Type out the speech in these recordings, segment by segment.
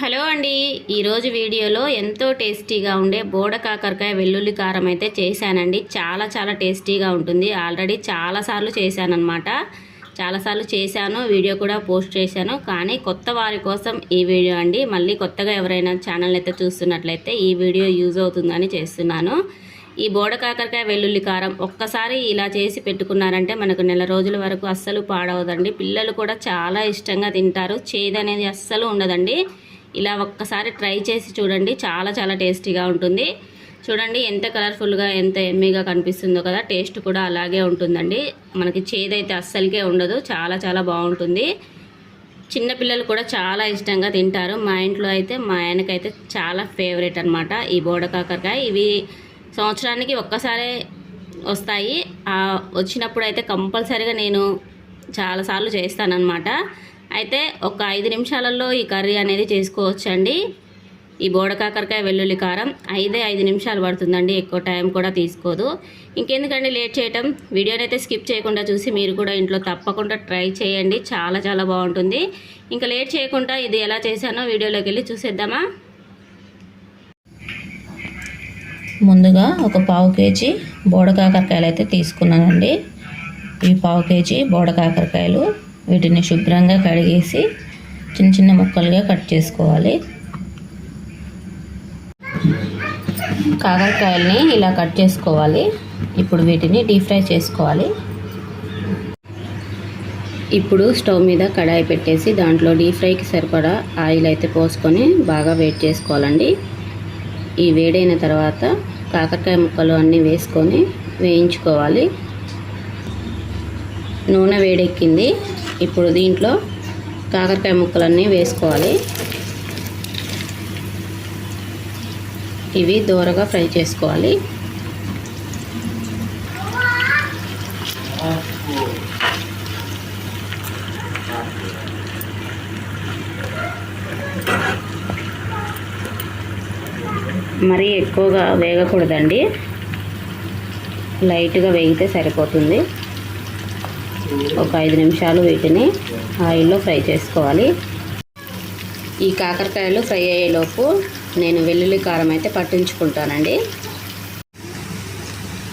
Hello అండి. ఈరోజు వీడియోలో ఎంతో టేస్టీగా ఉండే బోడ కాకరకాయ వెల్లుల్లి కారం అయితే చేశానండి. చాలా చాలా టేస్టీగా ఉంటుంది. ఆల్రెడీ చాలాసార్లు చేశానన్నమాట. చాలాసార్లు చేశాను. వీడియో కూడా పోస్ట్ చేశాను. కానీ కొత్త వారి కోసం ఈ వీడియో అండి. మళ్ళీ కొత్తగా ఎవరైనా ఛానల్ అయితే చూస్తున్నట్లయితే ఈ వీడియో యూజ్ అవుతుందని చేస్తున్నాను. ఈ బోడ కాకరకాయ వెల్లుల్లి కారం ఒక్కసారి ఇలా చేసి పెట్టుకున్నారంటే మనకు నెల రోజుల వరకు అస్సలు పాడవదండి. పిల్లలు కూడా చాలా ఇష్టంగా తింటారు. చేదు అనేది అస్సలు ఉండదండి. ఇలా ఒక్కసారి ట్రై చేసి చూడండి. చాలా చాలా టేస్టీగా ఉంటుంది. చూడండి ఎంత కలర్ఫుల్గా ఎంత ఎమ్మీగా కనిపిస్తుందో కదా. టేస్ట్ కూడా అలాగే ఉంటుందండి. మనకి చేదైతే అస్సలకే ఉండదు. చాలా చాలా బాగుంటుంది. చిన్నపిల్లలు కూడా చాలా ఇష్టంగా తింటారు. మా ఇంట్లో అయితే మా ఆయనకైతే చాలా ఫేవరెట్ అనమాట ఈ బోడ కాకరకాయ. ఇవి సంవత్సరానికి ఒక్కసారే వస్తాయి. వచ్చినప్పుడు అయితే కంపల్సరీగా నేను చాలాసార్లు చేస్తానన్నమాట. అయితే ఒక ఐదు నిమిషాలలో ఈ కర్రీ అనేది చేసుకోవచ్చండి. ఈ బోడ కాకరకాయ వెల్లుల్లి కారం ఐదే ఐదు నిమిషాలు పడుతుందండి. ఎక్కువ టైం కూడా తీసుకోదు. ఇంకెందుకండి లేట్ చేయటం? వీడియోని అయితే స్కిప్ చేయకుండా చూసి మీరు కూడా ఇంట్లో తప్పకుండా ట్రై చేయండి. చాలా చాలా బాగుంటుంది. ఇంకా లేట్ చేయకుండా ఇది ఎలా చేశానో వీడియోలోకి వెళ్ళి చూసేద్దామా? ముందుగా ఒక పావు కేజీ బోడ కాకరకాయలు అయితే తీసుకున్నానండి. ఈ పావు కేజీ బోడ కాకరకాయలు. వీటిని శుభ్రంగా కడిగేసి చిన్న చిన్న ముక్కలుగా కట్ చేసుకోవాలి. కాకరకాయల్ని ఇలా కట్ చేసుకోవాలి. ఇప్పుడు వీటిని డీప్ ఫ్రై చేసుకోవాలి. ఇప్పుడు స్టవ్ మీద కడాయి పెట్టేసి దాంట్లో డీప్ ఫ్రైకి సరిపడా ఆయిల్ అయితే పోసుకొని బాగా వేడి చేసుకోవాలండి. ఈ వేడైన తర్వాత కాకరకాయ ముక్కలు అన్నీ వేసుకొని వేయించుకోవాలి. నూనె వేడెక్కింది. ఇప్పుడు దీంట్లో కాకరకాయ ముక్కలన్నీ వేసుకోవాలి. ఇవి దూరగా ఫ్రై చేసుకోవాలి. మరీ ఎక్కువగా వేగకూడదండి. లైట్గా వేగితే సరిపోతుంది. ఒక ఐదు నిమిషాలు వీటిని ఆయిల్లో ఫ్రై చేసుకోవాలి. ఈ కాకరకాయలు ఫ్రై అయ్యేలోపు నేను వెల్లుల్లి కారం అయితే పట్టించుకుంటానండి.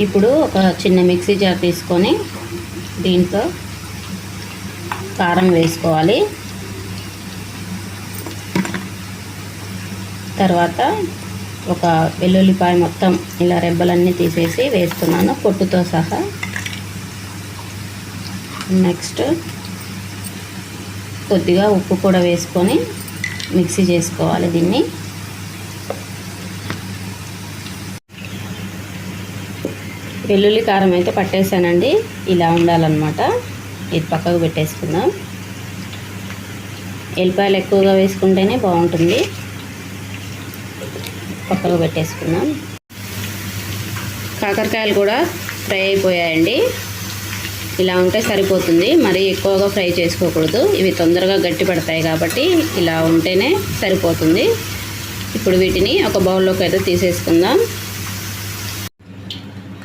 ఇప్పుడు ఒక చిన్న మిక్సీ జార్ తీసుకొని దీంట్లో కారం వేసుకోవాలి. తర్వాత ఒక వెల్లుల్లిపాయ మొత్తం ఇలా రెబ్బలన్నీ తీసేసి వేస్తున్నాను. పొట్టుతో సహా నెక్స్ట్ కొద్దిగా ఉప్పు కూడా వేసుకొని మిక్సీ చేసుకోవాలి దీన్ని. వెల్లుల్లి కారం అయితే పట్టేసానండి. ఇలా ఉండాలన్నమాట. ఇది పక్కకు పెట్టేసుకుందాం. ఎల్లిపాయలు ఎక్కువగా వేసుకుంటేనే బాగుంటుంది. పక్కకు పెట్టేసుకుందాం. కాకరకాయలు కూడా ఫ్రై అయిపోయాయండి. ఇలా ఉంటే సరిపోతుంది. మరీ ఎక్కువగా ఫ్రై చేసుకోకూడదు. ఇవి తొందరగా గట్టి పడతాయి కాబట్టి ఇలా ఉంటేనే సరిపోతుంది. ఇప్పుడు వీటిని ఒక బౌల్లోకి అయితే తీసేసుకుందాం.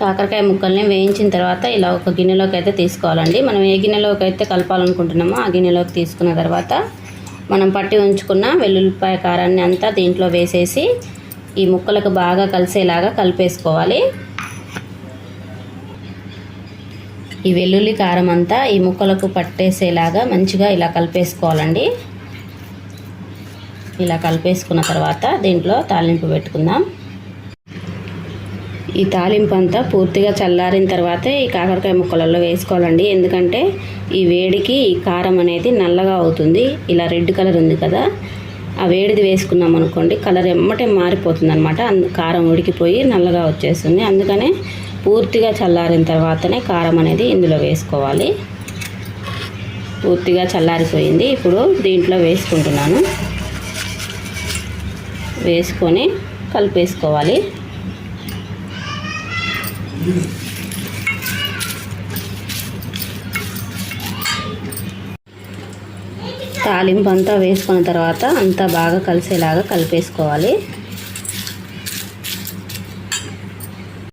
కాకరకాయ ముక్కల్ని వేయించిన తర్వాత ఇలా ఒక గిన్నెలోకి అయితే తీసుకోవాలండి. మనం ఏ గిన్నెలోకి అయితే కలపాలనుకుంటున్నామో ఆ గిన్నెలోకి తీసుకున్న తర్వాత మనం పట్టి ఉంచుకున్న వెల్లుల్లిపాయ కారాన్ని అంతా దీంట్లో వేసేసి ఈ ముక్కలకు బాగా కలిసేలాగా కలిపేసుకోవాలి. ఈ వెల్లుల్లి కారం అంతా ఈ ముక్కలకు పట్టేసేలాగా మంచిగా ఇలా కలిపేసుకోవాలండి. ఇలా కలిపేసుకున్న తర్వాత దీంట్లో తాలింపు పెట్టుకుందాం. ఈ తాలింపు అంతా పూర్తిగా చల్లారిన తర్వాతే ఈ కాకరకాయ ముక్కలలో వేసుకోవాలండి. ఎందుకంటే ఈ వేడికి ఈ కారం అనేది నల్లగా అవుతుంది. ఇలా రెడ్ కలర్ ఉంది కదా ఆ వేడిది వేసుకున్నాం అనుకోండి కలర్ ఎమ్మటే మారిపోతుంది అనమాట కారం ఉడికిపోయి నల్లగా వచ్చేస్తుంది. అందుకనే పూర్తిగా చల్లారిన తర్వాతనే కారం అనేది ఇందులో వేసుకోవాలి. పూర్తిగా చల్లారిపోయింది. ఇప్పుడు దీంట్లో వేసుకుంటున్నాను. వేసుకొని కలిపేసుకోవాలి. తాలింపు అంతా వేసుకున్న తర్వాత అంతా బాగా కలిసేలాగా కలిపేసుకోవాలి.